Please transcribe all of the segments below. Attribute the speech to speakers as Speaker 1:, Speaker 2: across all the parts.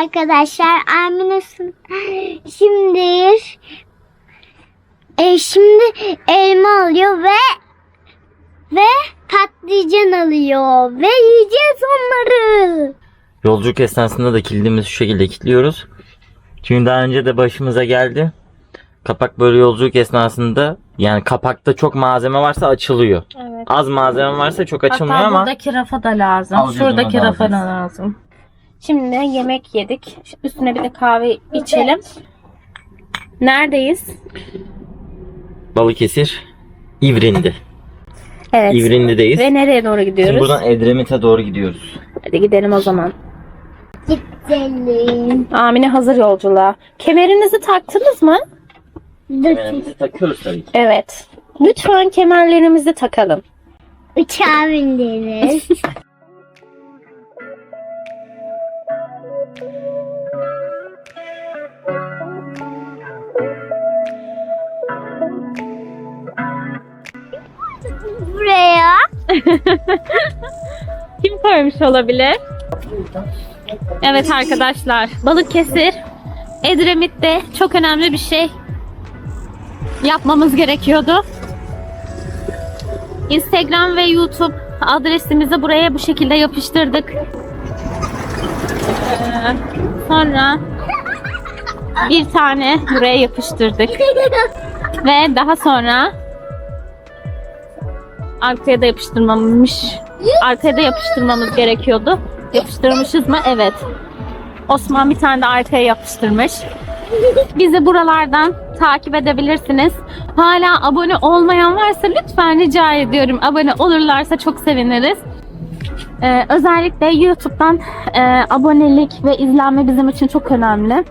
Speaker 1: arkadaşlar. Amine Sun- şimdi e, şimdi elma alıyor ve ve patlıcan alıyor ve yiyeceğiz onları.
Speaker 2: Yolculuk esnasında da kilidimizi şu şekilde kilitliyoruz. Çünkü daha önce de başımıza geldi. Kapak böyle yolculuk esnasında yani kapakta çok malzeme varsa açılıyor.
Speaker 3: Evet.
Speaker 2: Az malzeme varsa çok açılmıyor
Speaker 3: Hatta
Speaker 2: ama
Speaker 3: buradaki rafa da lazım. Şuradaki rafa da lazım. Şimdi yemek yedik. Üstüne bir de kahve içelim. Neredeyiz?
Speaker 2: Balıkesir İvrindi.
Speaker 3: Evet.
Speaker 2: İvrindi'deyiz.
Speaker 3: Ve nereye doğru
Speaker 2: Şimdi
Speaker 3: gidiyoruz?
Speaker 2: buradan Edremit'e doğru gidiyoruz.
Speaker 3: Hadi gidelim o zaman.
Speaker 1: Gidelim.
Speaker 3: Amine hazır yolculuğa. Kemerinizi taktınız mı?
Speaker 2: Kemerimizi takıyoruz tabii ki.
Speaker 3: Evet. Lütfen kemerlerimizi takalım.
Speaker 1: Uçağa bindiniz. Buraya
Speaker 3: Kim koymuş olabilir? Evet arkadaşlar. Balıkesir Edremit'te çok önemli bir şey yapmamız gerekiyordu. Instagram ve YouTube adresimizi buraya bu şekilde yapıştırdık. Ee, sonra bir tane buraya yapıştırdık. Ve daha sonra arkaya da yapıştırmamış. Arkaya da yapıştırmamız gerekiyordu. Yapıştırmışız mı? Evet. Osman bir tane de arkaya yapıştırmış. Bizi buralardan takip edebilirsiniz. Hala abone olmayan varsa lütfen rica ediyorum. Abone olurlarsa çok seviniriz. Ee, özellikle YouTube'dan e, abonelik ve izlenme bizim için çok önemli.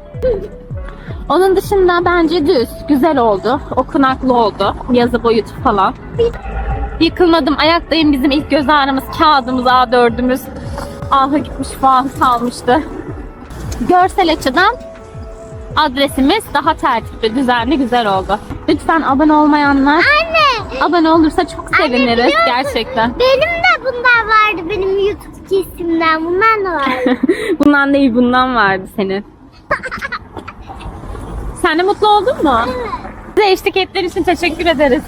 Speaker 3: Onun dışında bence düz, güzel oldu. Okunaklı oldu. Yazı boyutu falan. Yıkılmadım, ayaktayım bizim ilk göz ağrımız, kağıdımız, A4'ümüz. Ahı gitmiş falan kalmıştı. Görsel açıdan adresimiz daha tertipli, düzenli, güzel oldu. Lütfen abone olmayanlar
Speaker 1: anne
Speaker 3: abone olursa çok seviniriz
Speaker 1: biliyor musun?
Speaker 3: gerçekten.
Speaker 1: benim de bundan vardı benim YouTube kesimden bundan da vardı.
Speaker 3: Bundan değil bundan vardı senin. Sen de mutlu oldun mu? Size eşlik ettiğin için teşekkür ederiz.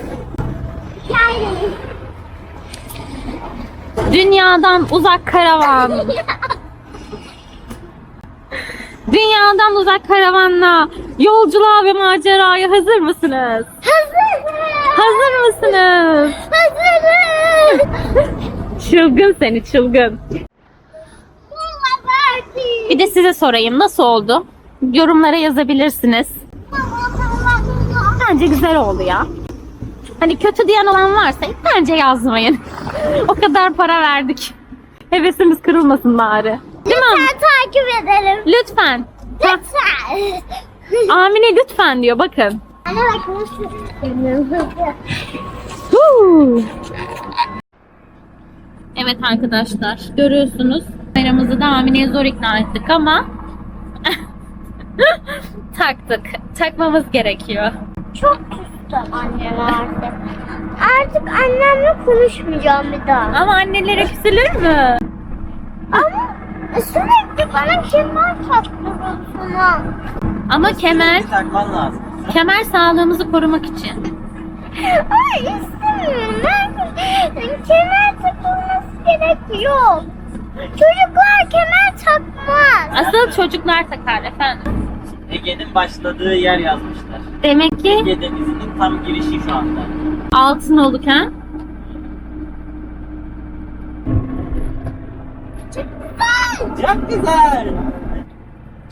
Speaker 3: Dünyadan uzak karavan. Dünyadan uzak karavanla yolculuğa ve maceraya hazır mısınız?
Speaker 1: Hazırım.
Speaker 3: Hazır mısınız?
Speaker 1: Hazırım.
Speaker 3: Çılgın seni çılgın. Bir de size sorayım nasıl oldu? Yorumlara yazabilirsiniz. Bence güzel oldu ya. Hani kötü diyen olan varsa bence yazmayın. o kadar para verdik. Hevesimiz kırılmasın bari. Değil mi?
Speaker 1: Lütfen takip edelim.
Speaker 3: Lütfen.
Speaker 1: Lütfen.
Speaker 3: Amine lütfen diyor bakın.
Speaker 1: Anne bak nasıl.
Speaker 3: Huu. Evet arkadaşlar görüyorsunuz. Kameramızı da Amine'ye zor ikna ettik ama taktık. Takmamız gerekiyor.
Speaker 1: Çok annem artık. Artık annemle konuşmayacağım bir daha.
Speaker 3: Ama annelere küsülür mü?
Speaker 1: Ama sürekli bana kemer taktırıyorsun.
Speaker 3: Ama kemer,
Speaker 2: Takman lazım.
Speaker 3: kemer sağlığımızı korumak için.
Speaker 1: Ay istemiyorum. Ben kemer takılması gerekiyor. Çocuklar kemer takmaz.
Speaker 3: Asıl çocuklar takar efendim.
Speaker 2: Ege'nin başladığı yer yazmışlar.
Speaker 3: Demek ki
Speaker 2: Ege Denizi'nin tam girişi şu anda.
Speaker 3: altın olurken
Speaker 2: Çok güzel.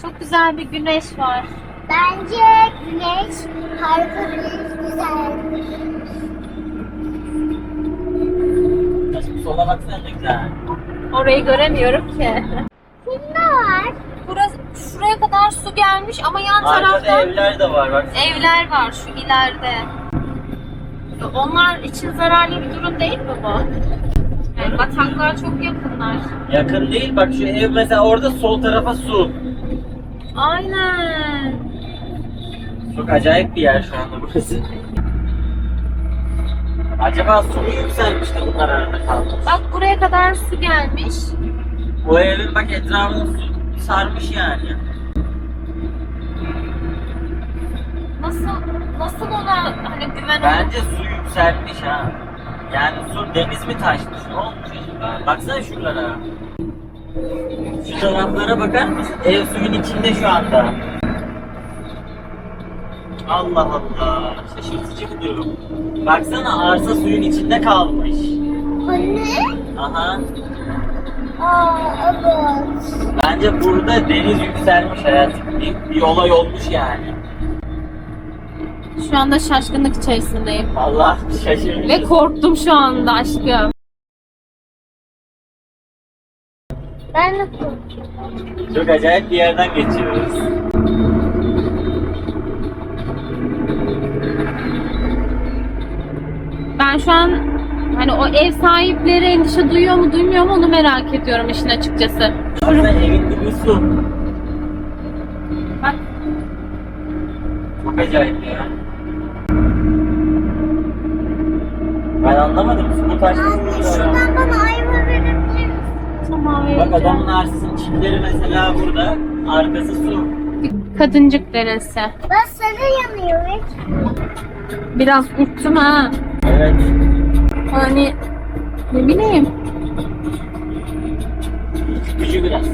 Speaker 3: çok güzel bir güneş var.
Speaker 1: Bence güneş harika bir güzel.
Speaker 2: Sola baksana ne güzel.
Speaker 3: Orayı göremiyorum ki.
Speaker 1: Kimde var?
Speaker 3: Burası şuraya kadar su gelmiş ama yan
Speaker 2: Arkada
Speaker 3: tarafta
Speaker 2: evler de var bak.
Speaker 3: evler var şu ileride. Onlar için zararlı bir durum değil mi bu? Yani bataklar çok yakınlar.
Speaker 2: Yakın değil bak şu ev mesela orada sol tarafa su.
Speaker 3: Aynen.
Speaker 2: Çok acayip bir yer şu anda burası. Acaba su mu yükselmiş de bunlar arada kalmış?
Speaker 3: Bak buraya kadar su gelmiş.
Speaker 2: O evin bak etrafında su, sarmış yani.
Speaker 3: Nasıl nasıl ona hani güven
Speaker 2: Bence su yükselmiş ha. Yani su deniz mi taşmış? Ne olmuş acaba? Baksana şuralara. Şu taraflara bakar mısın? Ev suyun içinde şu anda. Allah Allah. Şaşırtıcı bir durum. Baksana arsa suyun içinde kalmış.
Speaker 1: Anne?
Speaker 2: Aha.
Speaker 1: Aa evet.
Speaker 2: Bence burada deniz yükselmiş hayatım. Bir, bir olay olmuş yani.
Speaker 3: Şu anda şaşkınlık içerisindeyim.
Speaker 2: Allah şaşırmış.
Speaker 3: Ve korktum şu anda aşkım.
Speaker 1: Ben de korkuyorum.
Speaker 2: Çok acayip bir yerden geçiyoruz.
Speaker 3: Ben şu an hani o ev sahipleri endişe duyuyor mu duymuyor mu onu merak ediyorum işin açıkçası.
Speaker 2: Baksana evin dibi su.
Speaker 3: Bak
Speaker 2: Çok acayip ya. Ben anlamadım. Su mu taşmış
Speaker 1: Anne şuradan bana ayva verebilir misin?
Speaker 3: tamam
Speaker 2: Bak adamın arsasının çimleri mesela burada. Arkası su.
Speaker 3: Kadıncık deresi.
Speaker 1: Ben sarı yanıyor.
Speaker 3: Biraz ürktüm ha.
Speaker 2: Evet.
Speaker 3: Hani ne bileyim.
Speaker 2: Gücü biraz.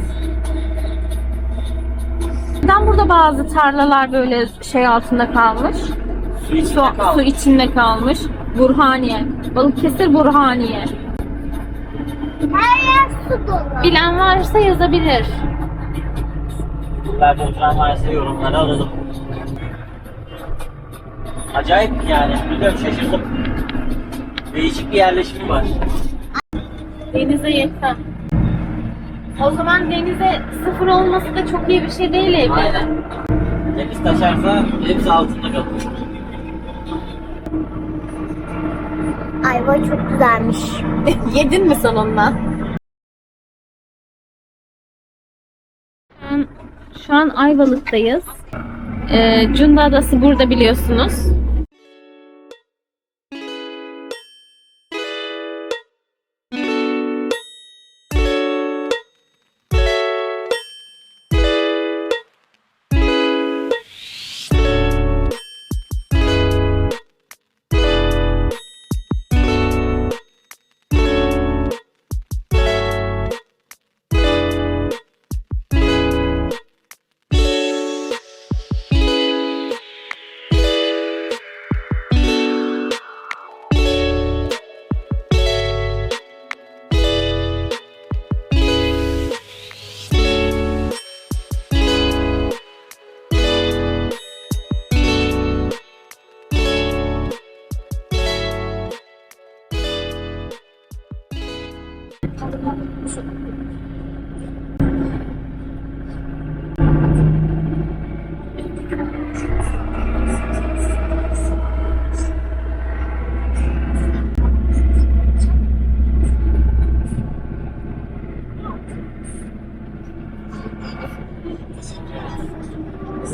Speaker 3: Neden burada bazı tarlalar böyle şey altında kalmış?
Speaker 2: Su içinde
Speaker 3: Su, su
Speaker 2: kaldı.
Speaker 3: içinde kalmış. Burhaniye. Balıkesir Burhaniye.
Speaker 1: Her yer su dolu.
Speaker 3: Bilen varsa yazabilir.
Speaker 2: Belki oturan varsa yorumları alalım. Acayip yani. Bilmiyorum şaşırdım. Değişik bir yerleşimi var.
Speaker 3: Denize yakın. O zaman denize sıfır olması da çok iyi bir şey değil evlerin.
Speaker 2: Aynen. Deniz taşarsa hepsi altında kalır.
Speaker 1: Ayva çok güzelmiş.
Speaker 3: Yedin mi sen ondan? Şu an Ayvalık'tayız. Ee, Cunda Adası burada biliyorsunuz.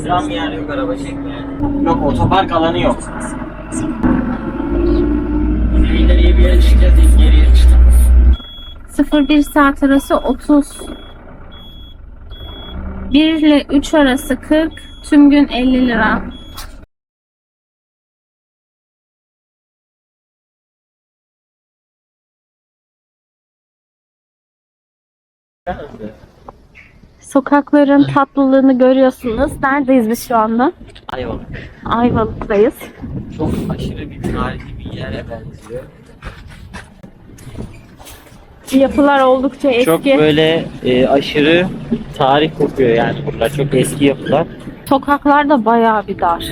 Speaker 2: Gram yer yok araba çekmeye. Yok otopark alanı yok. İleriye bir yere çıkacağız.
Speaker 3: 0-1 saat arası 30. 1 ile 3 arası 40. Tüm gün 50 lira. Sokakların tatlılığını görüyorsunuz. Neredeyiz biz şu anda?
Speaker 2: Ayvalık.
Speaker 3: Ayvalık'tayız.
Speaker 2: Çok aşırı bir tarihi bir yere benziyor.
Speaker 3: Yapılar oldukça eski.
Speaker 2: Çok böyle e, aşırı tarih kokuyor yani buralar. Çok eski yapılar.
Speaker 3: Sokaklar da bayağı bir dar.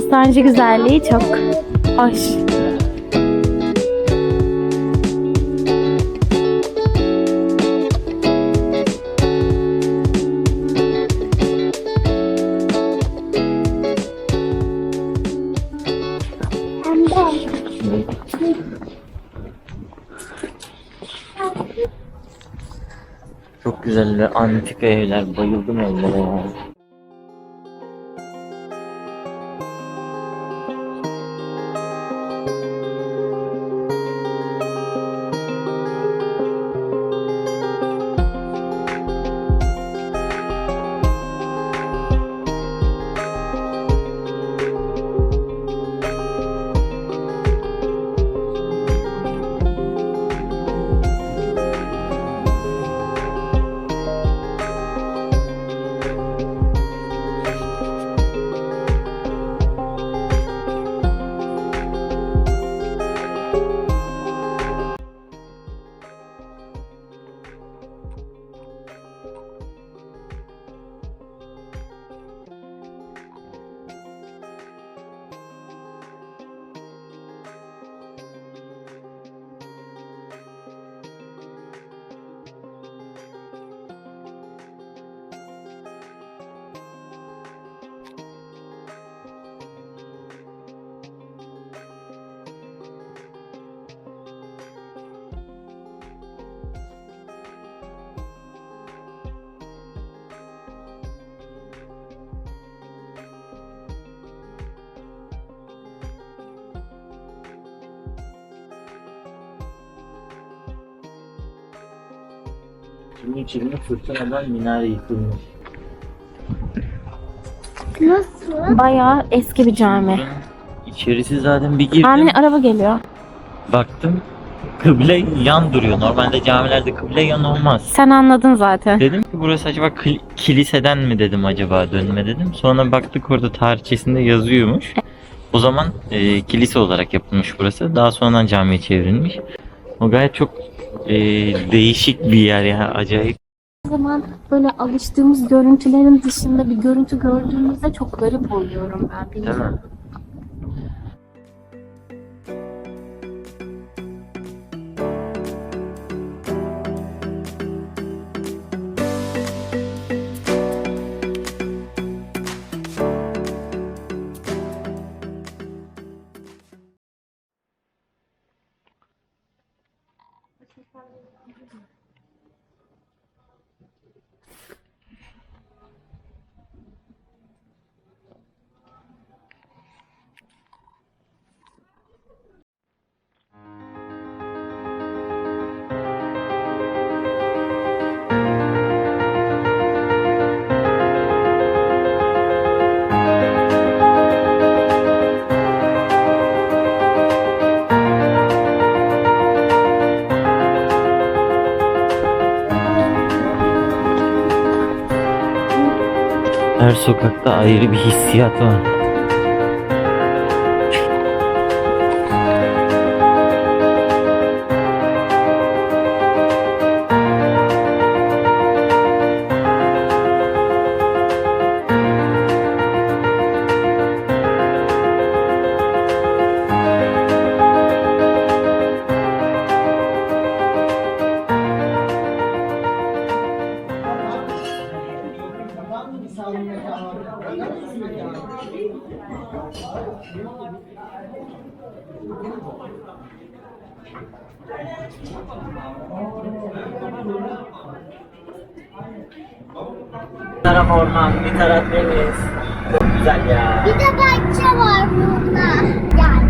Speaker 3: Nostalji güzelliği çok hoş.
Speaker 2: Çok güzel ve antika evler. Bayıldım evlere ya. Şimdi içinde fırtınadan minare yıkılmış.
Speaker 1: Nasıl?
Speaker 3: Bayağı eski bir cami.
Speaker 2: İçerisi zaten bir girdim.
Speaker 3: Amine araba geliyor.
Speaker 2: Baktım kıble yan duruyor. Normalde camilerde kıble yan olmaz.
Speaker 3: Sen anladın zaten.
Speaker 2: Dedim ki burası acaba kil- kiliseden mi dedim acaba dönme dedim. Sonra baktık orada tarihçesinde yazıyormuş. O zaman e, kilise olarak yapılmış burası. Daha sonradan camiye çevrilmiş. O gayet çok e, değişik bir yer ya acayip.
Speaker 3: O zaman böyle alıştığımız görüntülerin dışında bir görüntü gördüğümüzde çok garip oluyorum ben. Bilmiyorum.
Speaker 2: Her sokakta ayrı bir hissiyat var. Bir taraf orman, bir taraf deniz. Çok güzel ya.
Speaker 1: Bir de bahçe var burada. Gel.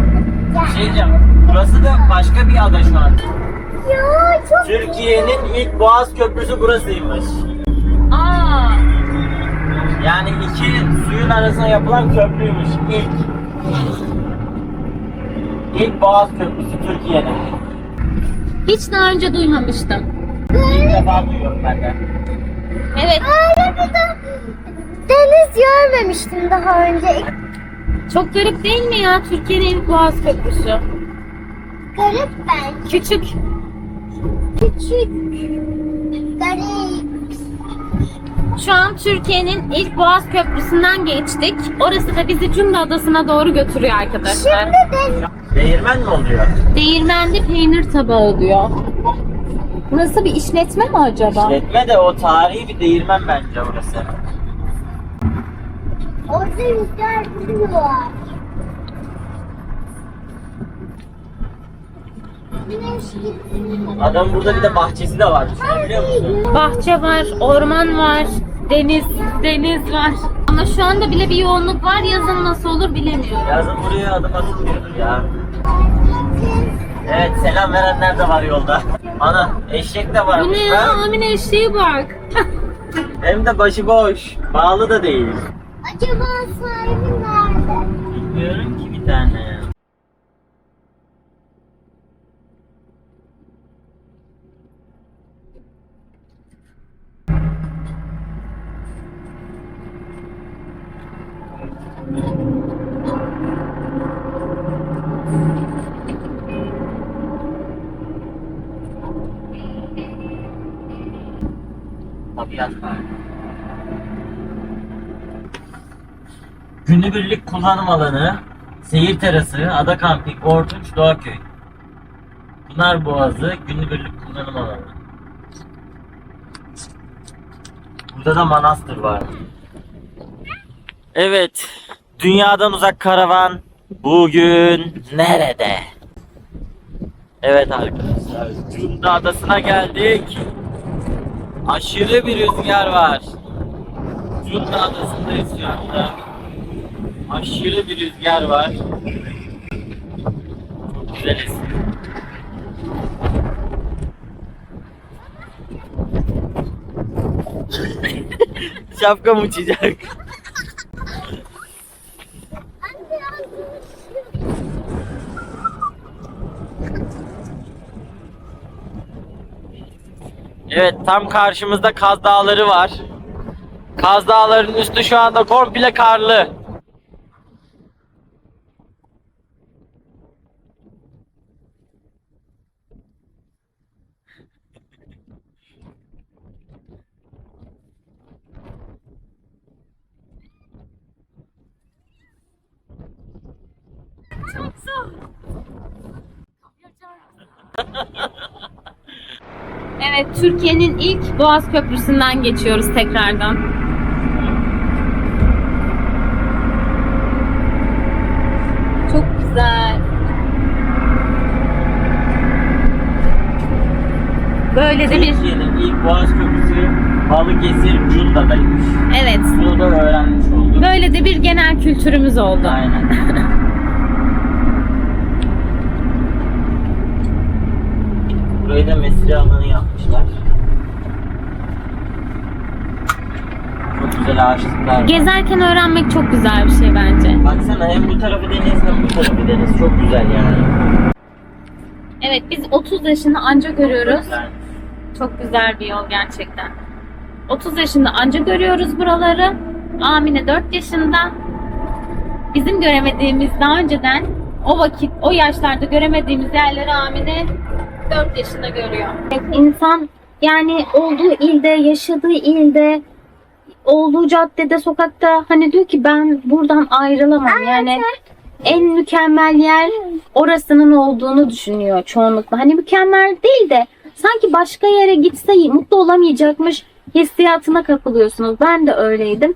Speaker 1: Gel.
Speaker 2: Şey diyeceğim, burası da başka bir ada şu an.
Speaker 1: Ya çok
Speaker 2: Türkiye'nin ilk Boğaz Köprüsü burasıymış.
Speaker 3: Aa,
Speaker 2: Yani iki suyun arasına yapılan köprüymüş ilk. İlk Boğaz Köprüsü Türkiye'nin.
Speaker 3: hiç daha önce duymamıştım.
Speaker 2: İlk defa duyuyorum ben de.
Speaker 3: Evet,
Speaker 1: Öyle bir de deniz görmemiştim daha önce.
Speaker 3: çok garip değil mi ya Türkiye'nin ilk Boğaz Köprüsü?
Speaker 1: Garip ben.
Speaker 3: Küçük.
Speaker 1: Küçük. Garip.
Speaker 3: Şu an Türkiye'nin ilk Boğaz Köprüsü'nden geçtik. Orası da bizi Cunda Adası'na doğru götürüyor arkadaşlar.
Speaker 1: Şimdi de
Speaker 2: Değirmen mi oluyor?
Speaker 3: Değirmende peynir tabağı oluyor. Burası bir işletme mi acaba?
Speaker 2: İşletme de o tarihi bir değirmen bence burası.
Speaker 1: orada rüzgar duruyor.
Speaker 2: Adam burada bir de bahçesi de var. Düşünebiliyor musun?
Speaker 3: Bahçe var, orman var, deniz, deniz var. Ama şu anda bile bir yoğunluk var. Yazın nasıl olur bilemiyorum.
Speaker 2: Yazın buraya adım atılmıyordur ya. Evet selam verenler de var yolda. Ana eşek de var.
Speaker 3: Bu ne ya? Amine eşeğe bak.
Speaker 2: Hem de başıboş. Bağlı da değil.
Speaker 1: Acaba sahibi nerede?
Speaker 2: Bilmiyorum ki bir tane. Tabiat var. Günübirlik kullanım alanı, seyir terası, ada kamping, Ortunç, Doğaköy. Pınar Boğazı, günübirlik kullanım alanı. Burada da manastır var. Evet, dünyadan uzak karavan bugün nerede? Evet arkadaşlar, Cunda Adası'na geldik. Aşırı bir rüzgar var. Cunda Adası'ndayız şu anda. Aşırı bir rüzgar var. Çok güzel esiyor. Şapkam uçacak. Evet tam karşımızda Kaz Dağları var. Kaz Dağları'nın üstü şu anda komple karlı.
Speaker 3: Evet, Türkiye'nin ilk Boğaz Köprüsü'nden geçiyoruz tekrardan. Çok güzel. Böyle de bir
Speaker 2: Türkiye'nin ilk Boğaz Köprüsü Balıkesir Cunda'daymış.
Speaker 3: evet.
Speaker 2: Bunu da öğrenmiş olduk.
Speaker 3: Böyle de bir genel kültürümüz oldu.
Speaker 2: Aynen. Burayı da mesire alanı yapmışlar. Çok güzel ağaçlıklar var.
Speaker 3: Gezerken öğrenmek çok güzel bir şey bence.
Speaker 2: Baksana hem bu tarafı deniz hem bu tarafı deniz. Çok güzel yani.
Speaker 3: Evet, biz 30 yaşını anca görüyoruz.
Speaker 2: Güzel.
Speaker 3: Çok güzel bir yol gerçekten. 30 yaşında anca görüyoruz buraları. Amine 4 yaşında. Bizim göremediğimiz daha önceden o vakit, o yaşlarda göremediğimiz yerleri Amine 4 yaşında görüyor. İnsan yani olduğu ilde, yaşadığı ilde, olduğu caddede, sokakta hani diyor ki ben buradan ayrılamam. Yani en mükemmel yer orasının olduğunu düşünüyor çoğunlukla. Hani mükemmel değil de sanki başka yere gitse mutlu olamayacakmış hissiyatına kapılıyorsunuz. Ben de öyleydim.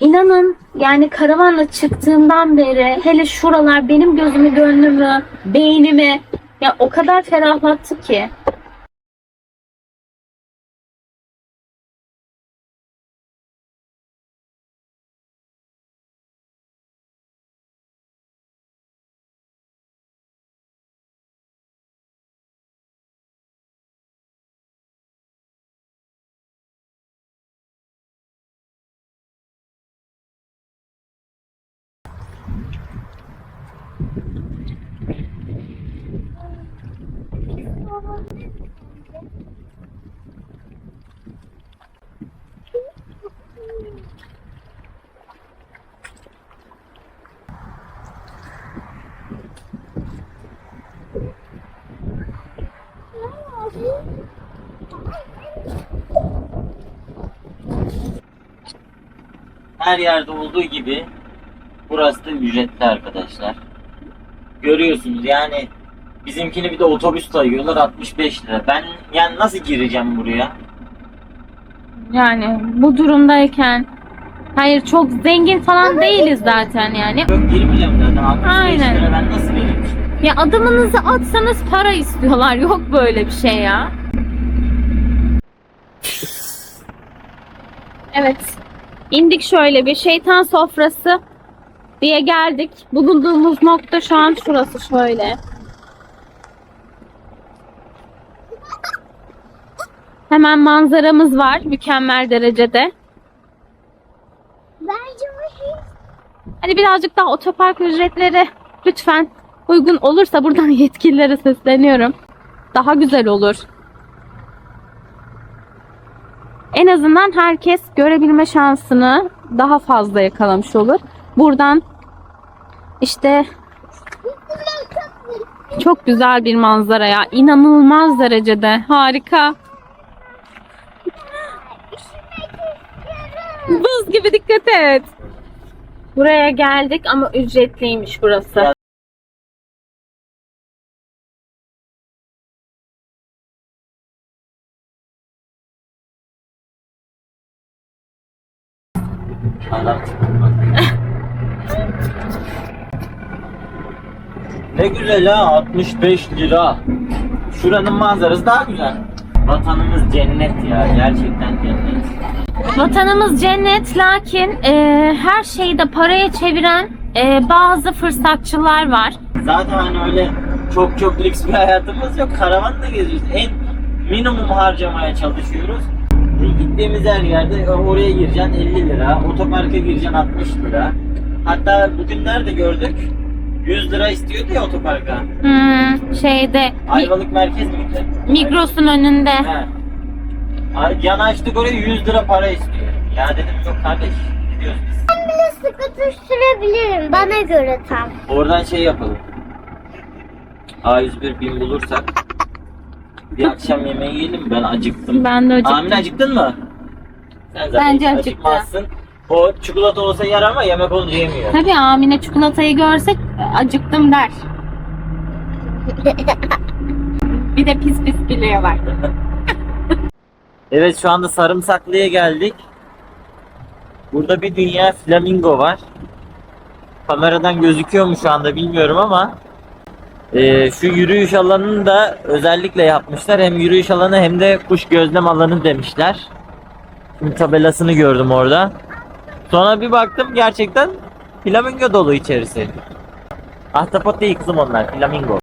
Speaker 3: İnanın yani karavanla çıktığımdan beri hele şuralar benim gözümü, gönlümü, beynimi ya o kadar ferahlattı ki.
Speaker 2: Her yerde olduğu gibi burası da ücretli arkadaşlar. Görüyorsunuz yani bizimkini bir de otobüs sayıyorlar 65 lira. Ben yani nasıl gireceğim buraya?
Speaker 3: Yani bu durumdayken hayır çok zengin falan değiliz zaten yani.
Speaker 2: Yok girmeyeceğim zaten 65
Speaker 3: Aynen.
Speaker 2: lira ben nasıl vereyim?
Speaker 3: Ya adımınızı atsanız para istiyorlar. Yok böyle bir şey ya. Evet. İndik şöyle bir şeytan sofrası diye geldik. Bulunduğumuz nokta şu an şurası şöyle. Hemen manzaramız var mükemmel derecede.
Speaker 1: Bence
Speaker 3: Hani birazcık daha otopark ücretleri lütfen uygun olursa buradan yetkililere sesleniyorum. Daha güzel olur. En azından herkes görebilme şansını daha fazla yakalamış olur. Buradan işte çok güzel bir manzara ya. İnanılmaz derecede. Harika. Gibi dikkat et. Buraya geldik ama ücretliymiş burası.
Speaker 2: Ne güzel ha 65 lira. Şuranın manzarası daha güzel. Vatanımız cennet ya gerçekten cennet.
Speaker 3: Vatanımız cennet lakin e, her şeyi de paraya çeviren e, bazı fırsatçılar var.
Speaker 2: Zaten hani öyle çok çok lüks bir hayatımız yok. Karavanla geziyoruz. En minimum harcamaya çalışıyoruz. E, gittiğimiz her yerde oraya gireceksin 50 lira, otoparka gireceksin 60 lira. Hatta bugün nerede gördük? 100 lira istiyordu ya otoparka.
Speaker 3: Hmm, şeyde
Speaker 2: Ayvalık merkez miydi?
Speaker 3: Migros'un önünde.
Speaker 2: He. Ay, Yanaştık oraya 100 lira para istiyor. Ya dedim yok kardeş gidiyoruz biz.
Speaker 1: bile scooter sürebilirim. Bana göre tam.
Speaker 2: Oradan şey yapalım. A101 bin bulursak bir akşam yemeği yiyelim ben acıktım.
Speaker 3: Ben de acıktım.
Speaker 2: Amine acıktın mı? Sen zaten
Speaker 3: Bence
Speaker 2: hiç
Speaker 3: acıktı.
Speaker 2: acıkmazsın. O çikolata olsa yer ama yemek olunca yemiyor.
Speaker 3: Tabii Amine çikolatayı görsek acıktım der. Bir de pis pis gülüyor bak.
Speaker 2: Evet şu anda Sarımsaklı'ya geldik. Burada bir dünya flamingo var. Kameradan gözüküyor mu şu anda bilmiyorum ama eee, şu yürüyüş alanını da özellikle yapmışlar. Hem yürüyüş alanı hem de kuş gözlem alanı demişler. Şimdi tabelasını gördüm orada. Sonra bir baktım gerçekten flamingo dolu içerisi. Ahtapot değil kızım onlar flamingo.